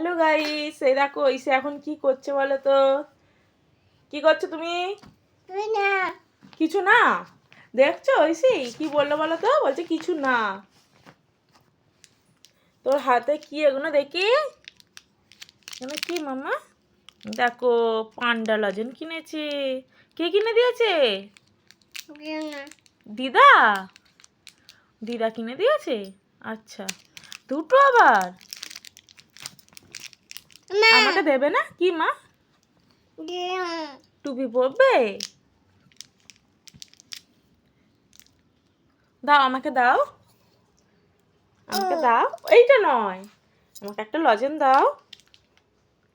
Hello guys এই দেখো ইসে এখন কি করছে বলো তো? কি করছ তুমি? কিছু না? দেখছ ঐসি কি বলল বলো তো? বলছে কিছু না। তোর হাতে কি এগুলো দেখি? এগুলো কি মামা দেখো পান্ডা লজেন কিনেছে। কে কিনে দিয়েছে? দিদা? দিদা কিনে দিয়েছে? আচ্ছা। দুটো আবার? আমাকে দেবে না? কি মা? টুপি পরবে? দাও, আমাকে দাও। আমাকে দাও। এইটা নয়। আমাকে একটা লজেন দাও।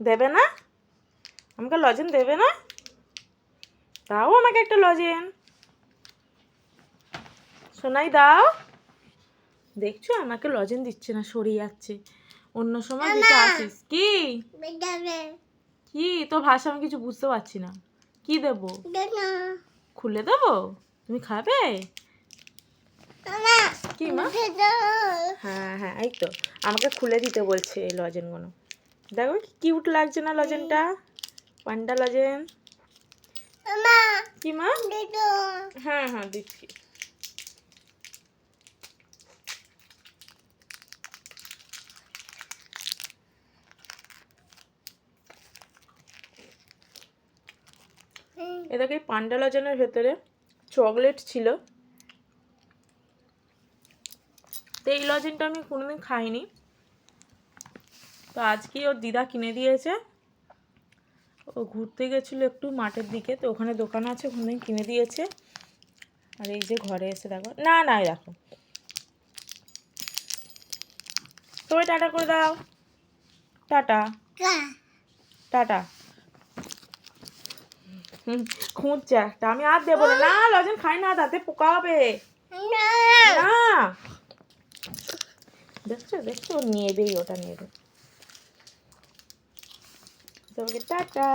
দেবে না? আমাকে লজেন দেবে না? দাও আমাকে একটা লজেন। সোনাই, দাও। দেখছ? আমাকে লজেন দিচ্ছে না, সরিয়ে যাচ্ছে। অন্য সময় দিতে আসিস। কি? কি? তোর ভাষা আমি কিছু বুঝতে পারছি না। কি দেবো? খুলে দেবো? তুমি খাবে? কি মা? হ্যাঁ হ্যাঁ এই তো। আমাকে খুলে দিতে বলছে এই লজেনগুলো দেখো কি কিউট লাগছে না লজেনটা? পান্ডা লজেন। কি মা? হ্যাঁ হ্যাঁ দিচ্ছি। এ দেখো এই পান্ডা লজেনের ভেতরে চকলেট ছিল। তো এই লজেনটা আমি কোনোদিন খাইনি। তো আজকে ওর দিদা কিনে দিয়েছে। ও ঘুরতে গেছিল একটু মাঠের দিকে তো ওখানে দোকান আছে ওখানে কিনে দিয়েছে। আর এই যে ঘরে এসে দেখো না না দেখো। তবে টাটা করে দাও। টাটা। টাটা। খুঁজছে একটা আমি আর দেবো না। না লজেন খাই না তাতে পোকা হবে। না। দেখছ দেখছ নেবেই ওটা নেবে টাটা।